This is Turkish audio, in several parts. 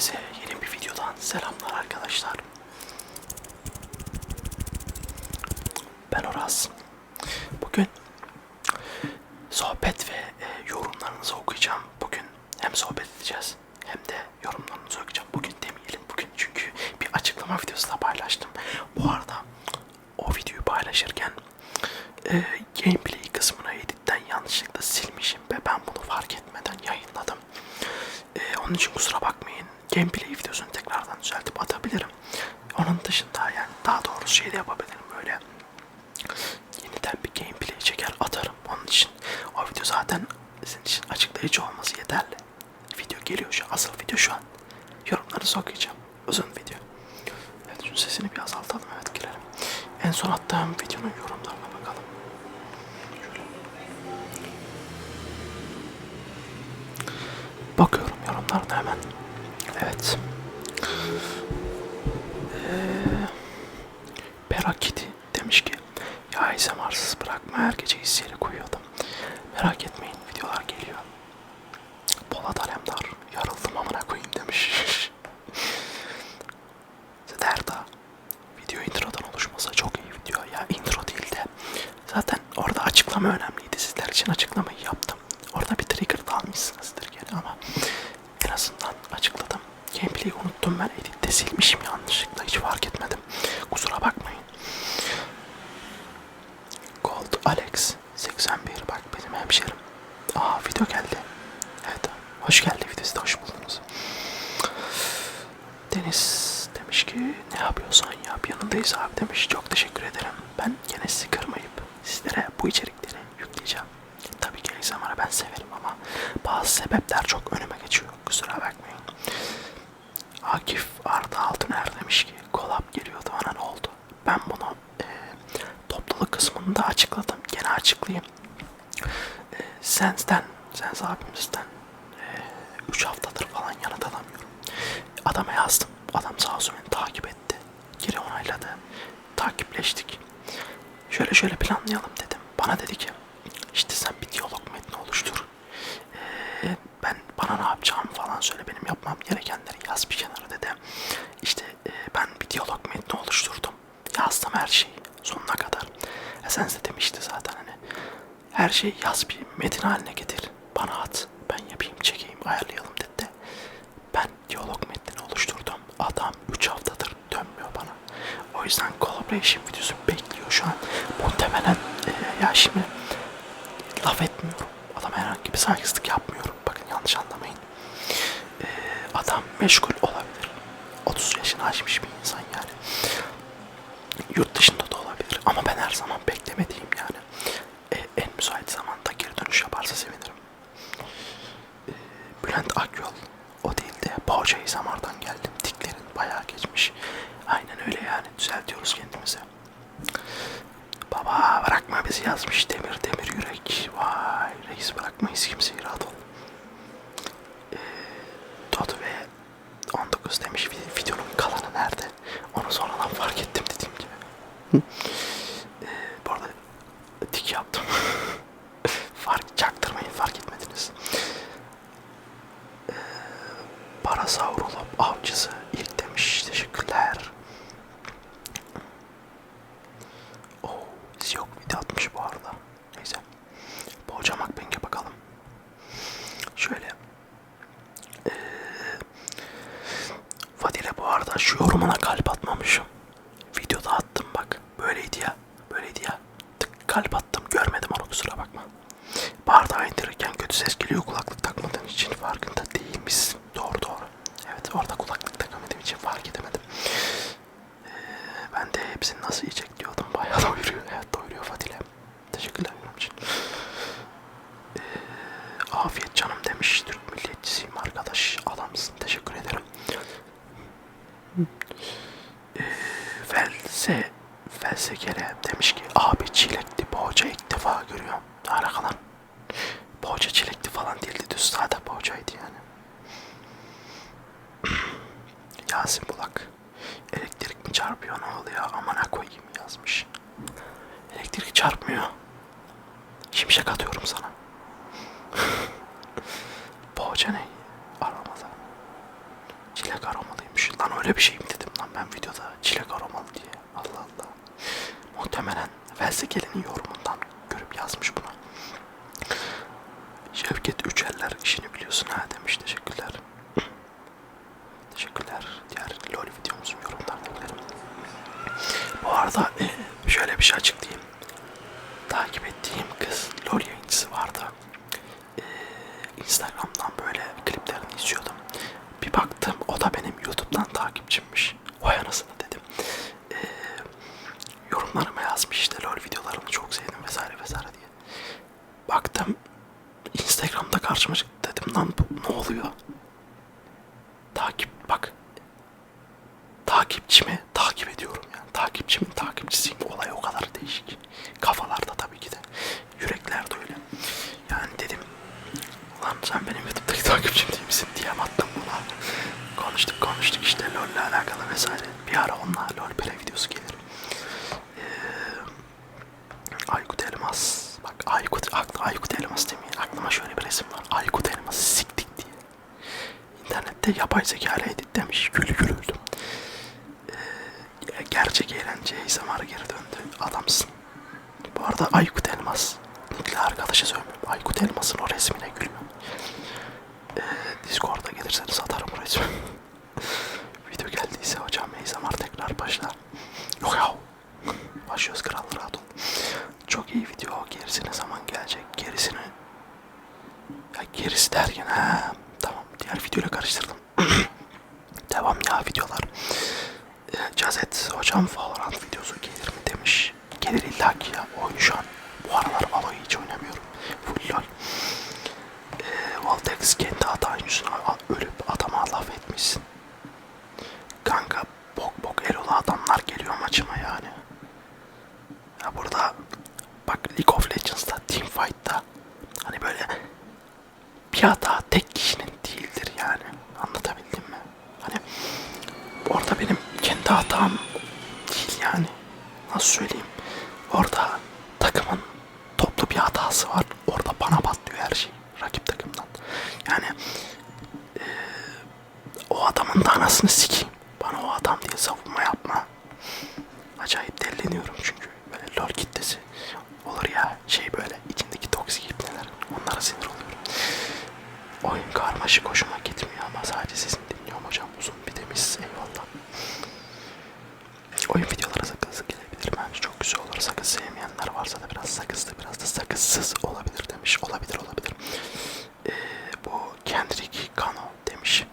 Herkese yeni bir videodan selamlar arkadaşlar. Ben Oraz. Bugün sohbet ve e, yorumlarınızı okuyacağım. Bugün hem sohbet edeceğiz hem de yorumlarınızı okuyacağım. Bugün demeyelim bugün çünkü bir açıklama videosu da paylaştım. Bu arada o videoyu paylaşırken e, gameplay kısmını editten yanlışlıkla silmişim ve ben bunu fark etmeden yayınladım. E, onun için kusura bakmayın. Gameplay videosunu düzeltip atabilirim. Onun dışında yani daha doğrusu şey de yapabilirim böyle. Yeniden bir gameplay çeker atarım. Onun için o video zaten sizin için açıklayıcı olması yeterli. Video geliyor şu. Asıl video şu an. Perakiti demiş ki Ya SMR'sız bırakma her gece hissiyerek uyuyordum. Merak etmeyin videolar geliyor. Polat Alemdar yarıldım amına koyayım demiş. Derda video introdan oluşmasa çok iyi video ya intro değil de zaten orada açıklama önemliydi sizler için açıklamayı yaptım orada bir trigger da almışsınızdır gene ama en azından açıkladım gameplay'i unuttum ben editte silmişim yanlışlıkla hiç fark etmedim kusura bakmayın Gold Alex 81 bak benim hemşerim aa video geldi evet hoş geldi videosu da hoş buldunuz Deniz demiş ki ne yapıyorsan yap yanındayız abi demiş. Çok teşekkür ederim. Ben gene sizi kırmayıp sizlere bu içerikleri yükleyeceğim. Tabii ki ASMR'ı ben severim ama bazı sebepler çok önüme geçiyor. Kusura bakmayın. Akif Arda Altıner demiş ki kolap geliyordu bana ne oldu? Ben bunu e, topluluk kısmında açıkladım. Gene açıklayayım. E, Sens'ten, Sens abimizden 3 haftadır falan yanıt alamıyorum. Adama yazdım. Adam sağ olsun beni takip etti. Geri onayladı. Takipleştik. Şöyle şöyle planlayalım dedim. Bana dedi ki işte sen bir diyalog metni oluştur. Ee, ben bana ne yapacağımı falan söyle. Benim yapmam gerekenleri yaz bir kenara dedi. İşte e, ben bir diyalog metni oluşturdum. Yazdım her şeyi sonuna kadar. E sen de demişti zaten hani her şeyi yaz bir metin haline getir. Bana at. Ben yapayım, çekeyim, ayarlayalım dedi de. Ben diyalog metnini oluşturdum. Adam 3 haftadır dönmüyor bana. O yüzden collaboration videosu bekliyor şu an. Muhtemelen e, ya şimdi laf etmiyorum. Adama herhangi bir saygısızlık yapmıyorum. Bakın yanlış anlamayın. E, adam meşgul olabilir. 30 yaşını aşmış bir insan yani. Yurt dışında da olabilir. Ama ben her zaman beklemediğim yani. E, en müsait zamanda geri dönüş yaparsa sevinirim. E, Bülent Akyol o Poğaçayı Samar'dan geldim. Tiklerin bayağı geçmiş. Aynen öyle yani düzeltiyoruz kendimizi. Baba bırakma bizi yazmış demir demir yürek. Vay reis bırakmayız kimseyi rahat ol. E, Dodo ve 19 demiş "Vi- videonun kalanı nerede? Onu sonradan fark ettim dediğim gibi. e, bu arada tik yaptım. fark çaktırmayın fark etmediniz. Ee, Parasaurolop avcısı ilk demiş teşekkürler. Oo, iz yok video atmış bu arada. Neyse. Poğaçam Akbeng'e bakalım. Şöyle. Ee, Fadile bu arada şu yorumuna kalp atmamışım. Videoda attım bak. Böyleydi ya. Böyleydi ya. Tık kalp attım. Görmedim onu kusura bakma. Bardağı indirirken kötü ses geliyor kulaklık takmadığın için farkında değil misin? Doğru doğru. Evet orada kulaklık takamadığım için fark edemedim. Ee, ben de hepsini nasıl yiyecek diyordum. Bayağı doyuruyor. Evet doyuruyor Fadile. Teşekkürler yorum için. Ee, afiyet canım demiş. Türk milliyetçisiyim arkadaş. Adamsın. Teşekkür ederim. Ee, Felse Felsekere demiş ki abi çilekli poğaça ilk defa görüyorum. Ne alaka lan? Poğaça çilekli falan değildi düz sade poğaçaydı yani. Yasin Bulak. Elektrik mi çarpıyor ne oluyor amına koyayım yazmış. Elektrik çarpmıyor. Şimşek atıyorum sana. Poğaça ne? Aramada. Çilek aromalıymış. Lan öyle bir şey mi dedim lan ben videoda çilek aromalı diye. Allah Allah. Muhtemelen Felsefeli'nin yorumundan görüp yazmış bunu. Şevket Üçeller işini biliyorsun ha demiş. Teşekkürler. Teşekkürler. Diğer LoL videomuzun yorumlardakilerim. Bu arada e, şöyle bir şey açıklayayım. Takip ettiğim LoL yayıncısı vardı. E, Instagram'dan böyle kliplerini izliyordum. Bir baktım o da benim YouTube'dan takipçimmiş. Vay anasını dedim. E, yorumlarıma yazmış işte LoL videolarını çok sevdim vesaire vesaire diye. Baktım Instagram'da karşıma çıktı dedim lan bu ne oluyor? Takip bak takipçimi takip ediyorum yani. Takipçimin takipçisiyim. Olay o kadar değişik. Kafalarda tabii ki de. Yüreklerde öyle. Yani dedim lan sen benim YouTube'daki takipçim değil misin diye attım buna. Konuştuk konuştuk işte LoL'le alakalı vesaire. Bir ara onunla LoL play videosu gelir. Ee, Aykut Elmas. Bak Aykut, aklı Aykut Elmas demeyin. Aklıma şöyle bir resim var. Aykut Elmas'ı siktik diye. İnternette yapay zeka ile editlemiş. Gülü gül öldüm. Ee, gerçek eğlenceye zamanı geri döndü. Adamsın. Bu arada Aykut Elmas. Nickli arkadaşı söylüyorum. Aykut Elmas'ın o resmine gülüyorum. Ee, Discord'a gelirseniz atarım o resmi. Video geldiyse hocam Meyzamar tekrar başlar. Yok ya. Başlıyoruz kral rahat ol. Çok iyi video. Gerisi ne zaman gelecek? Gerisini... Ya gerisi derken ha tamam diğer videoyla karıştırdım. Devam ya videolar. Ee, Cazet hocam Valorant videosu gelir mi demiş. Gelir illa ki ya. Oyun şu an. Bu aralar Valo'yu hiç oynamıyorum. Full lol. Ee, Valtex kendi hatan yüzüne a- ölüp adama laf etmişsin. Kanka bok bok Erol'a adamlar geliyor maçıma yani. Ya burada bak League of Legends'ta Teamfight'ta hani böyle bir hata tek kişinin değildir yani. Anlatabildim mi? Hani orada benim kendi hatam değil yani. Nasıl söyleyeyim? Orada takımın toplu bir hatası var. Orada bana patlıyor her şey. Rakip takımdan. Yani eee, o adamın da anasını sikeyim. Bana o adam diye savunma yapma. Acayip deliniyorum çünkü böyle lol kitlesi olur ya şey böyle içindeki toksik ipneler onlara sinir oluyorum. Oyun karmaşık hoşuma gitmiyor ama sadece sesini dinliyorum hocam uzun bir demiş eyvallah. Oyun videoları sakızlı gelebilir bence çok güzel olur. Sakız sevmeyenler varsa da biraz sakızlı biraz da sakızsız olabilir demiş. Olabilir olabilir. Ee, bu Kendrick Kano demiş.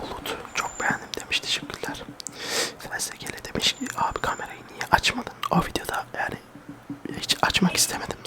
Bulut çok beğendim demiş teşekkürler. Felsefeli demiş ki abi kamerayı niye açmadın? O videoda yani hiç açmak istemedim.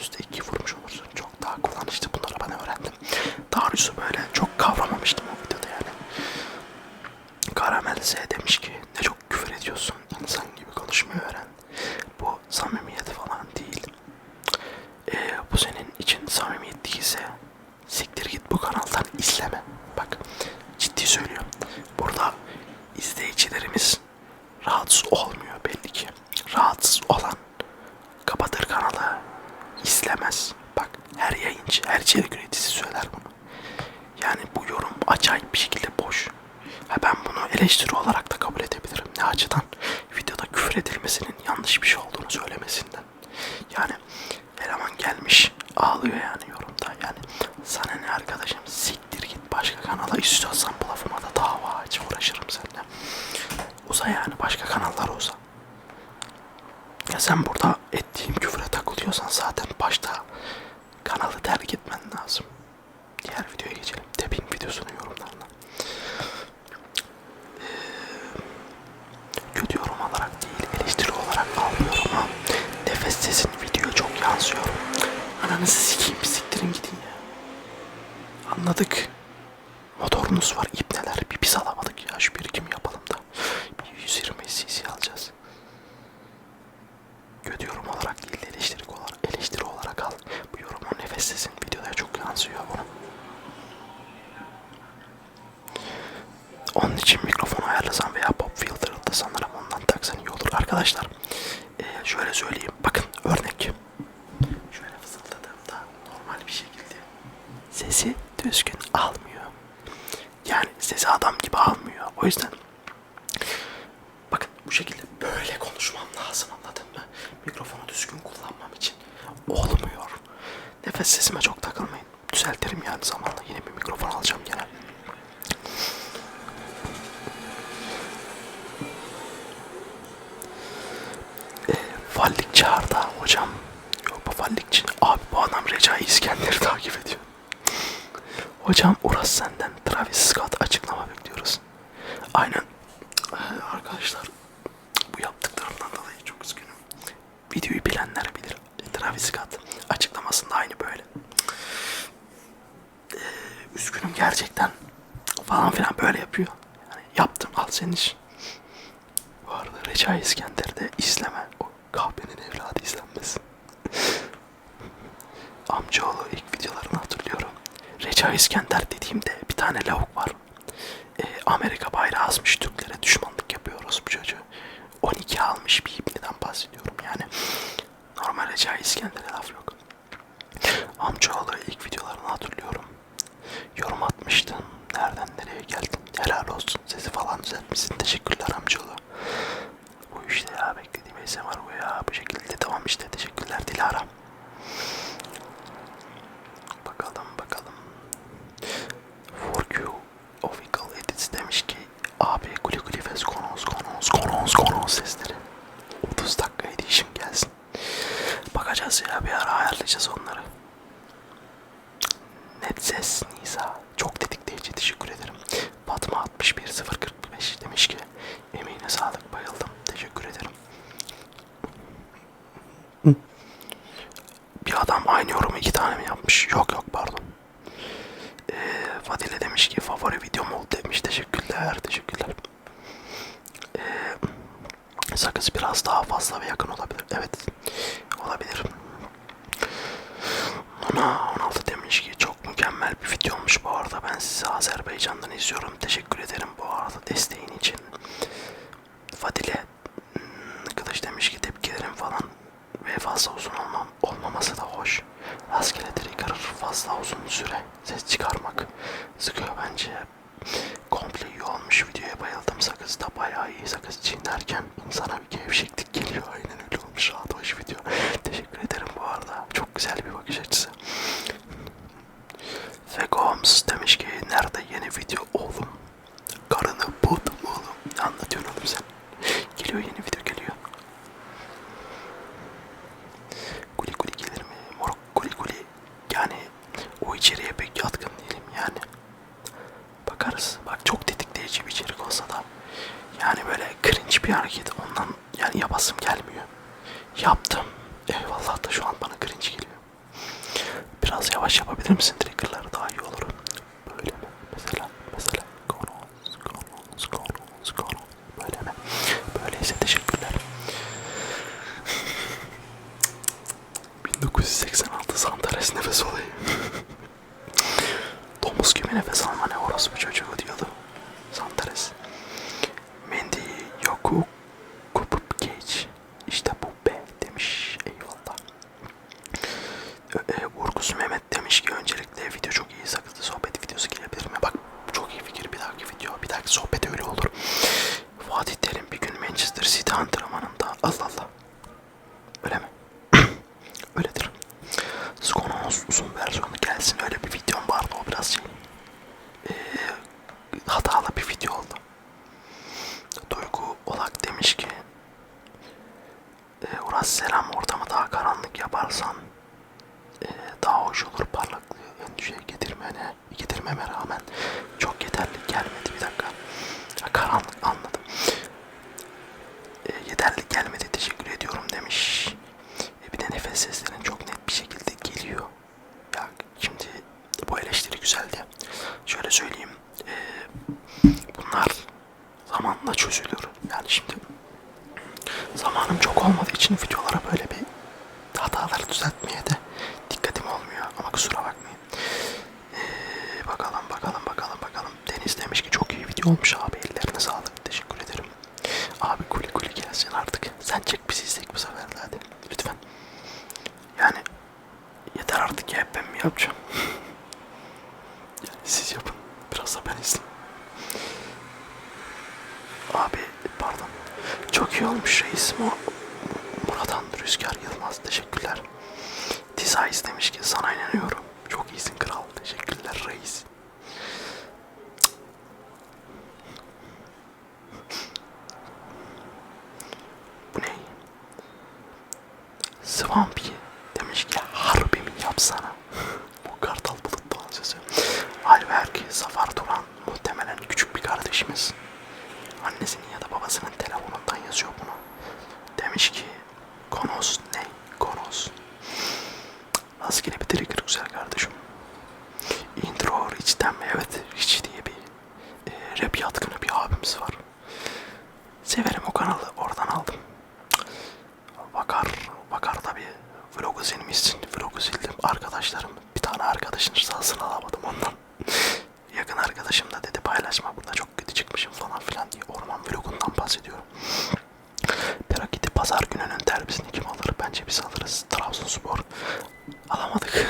üstteki. Söyler bunu. Yani bu yorum acayip bir şekilde boş. Ha ben bunu eleştiri olarak da kabul edebilirim. Ne açıdan? Videoda küfür edilmesinin yanlış bir şey olduğunu söylemesinden. Yani eleman gelmiş ağlıyor yani yorumda. Yani sana ne arkadaşım siktir git başka kanala istiyorsan bu lafıma da dava aç uğraşırım seninle. Uza yani başka kanallara uza. Ya sen burada ettiğim küfre takılıyorsan zaten başta kanalı terk etmen arkadaşlar. Bafallik çağırdı hocam. Yok Bafallikçi. Abi bu adam Recai İskender'i takip ediyor. hocam Uras senden Travis Scott açıklama bekliyoruz. Aynen. Ee, arkadaşlar bu yaptıklarımdan dolayı çok üzgünüm. Videoyu bilenler bilir. Travis Scott açıklamasında aynı böyle. Ee, üzgünüm gerçekten falan filan böyle yapıyor. Yani yaptım al senin için. Bu arada Recai İskender'i de izleme kahvenin evladı izlenmesin. Amcaoğlu ilk videolarını hatırlıyorum. Reca İskender dediğimde bir tane lavuk var. E, Amerika bayrağı asmış Türklere düşmanlık yapıyoruz bu çocuğu. 12 almış bir ibneden bahsediyorum yani. Normal Reca İskender'e laf yok. Amcaoğlu ilk videolarını hatırlıyorum. Yorum atmıştın. Nereden nereye geldin? Helal olsun. Sesi falan düzeltmişsin. Teşekkürler amcaoğlu. Bu işte ya beklediğim ASMR bu ya bu şekilde devam işte. Teşekkürler Dilara. demiş ki favori videom oldu demiş. Teşekkürler, teşekkürler. Ee, sakız biraz daha fazla ve yakın olabilir. Evet, olabilir. Ona 16 demiş ki çok mükemmel bir video olmuş bu arada. Ben sizi Azerbaycan'dan izliyorum. Teşekkür sakız çiğnerken insana bir gevşeklik geliyor. bir hareket ondan yani yapasım gelmiyor. Yaptım. Eyvallah da şu an bana cringe geliyor. Biraz yavaş yapabilir misin direkt alsam e, daha hoş olur parlaklığı endişeye getirmene, getirmeme rağmen. Kusura bakmayın. Ee, bakalım bakalım bakalım bakalım. Deniz demiş ki çok iyi video olmuş abi. Ellerine sağlık. Teşekkür ederim. Abi kuli kuli gelsin artık. Sen çek bizi izleyek bu sefer de hadi. Lütfen. Yani yeter artık ya hep ben mi yapacağım? yani siz yapın. Biraz da ben izleyeyim. Abi pardon. Çok iyi olmuş reis. Mu Muratan Rüzgar Yılmaz. Teşekkürler. Dizayis demiş ki sana inanıyorum. Çok iyisin kral. Teşekkürler reis. Bu ne? Swampy demiş ki harbi mi yapsana? Bu kartal bulut doğan sözü. Alberk, Safar Turan muhtemelen küçük bir kardeşimiz. Annesinin ya da babasının telefonundan yazıyor bunu. Demiş ki Konos ne? Konos. Rastgele bir trigger güzel kardeşim. Intro Rich'ten mi? Evet Rich diye bir e, rap yatkını bir abimiz var. Severim o kanalı oradan aldım. Vlogu silmişsin. Vlogu sildim. Arkadaşlarım, bir tane arkadaşın rızasını alamadım ondan. Yakın arkadaşım da dedi paylaşma burada çok kötü çıkmışım falan filan diye orman vlogundan bahsediyorum. Perakiti pazar gününün derbisini kim alır? Bence biz alırız. Trabzonspor. Alamadık.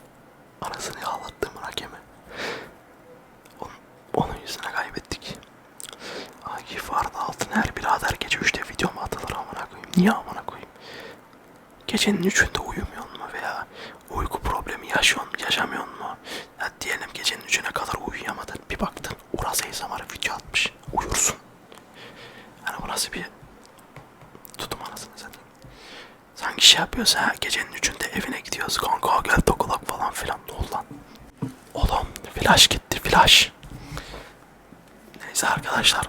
Anasını ağlattığımın hakemi. Onun, onun yüzüne kaybettik. Akif Arda Altıner birader gece 3'te video mu atılır amına koyayım? Niye koyayım? Gecenin 3'ünde uyumuyor mu veya uyku problemi yaşıyor mu, yaşamıyor mu? Ya diyelim gecenin 3'üne kadar uyuyamadın. Bir baktın Uraz Eyzamar'a video atmış. Uyursun. Yani bu nasıl bir tutum anasını satayım. Sanki şey yapıyorsa ha, gecenin 3'ünde evine gidiyoruz. Kanka gel dokulak falan filan. Ne oldu lan? Oğlum flash gitti flash. Neyse arkadaşlar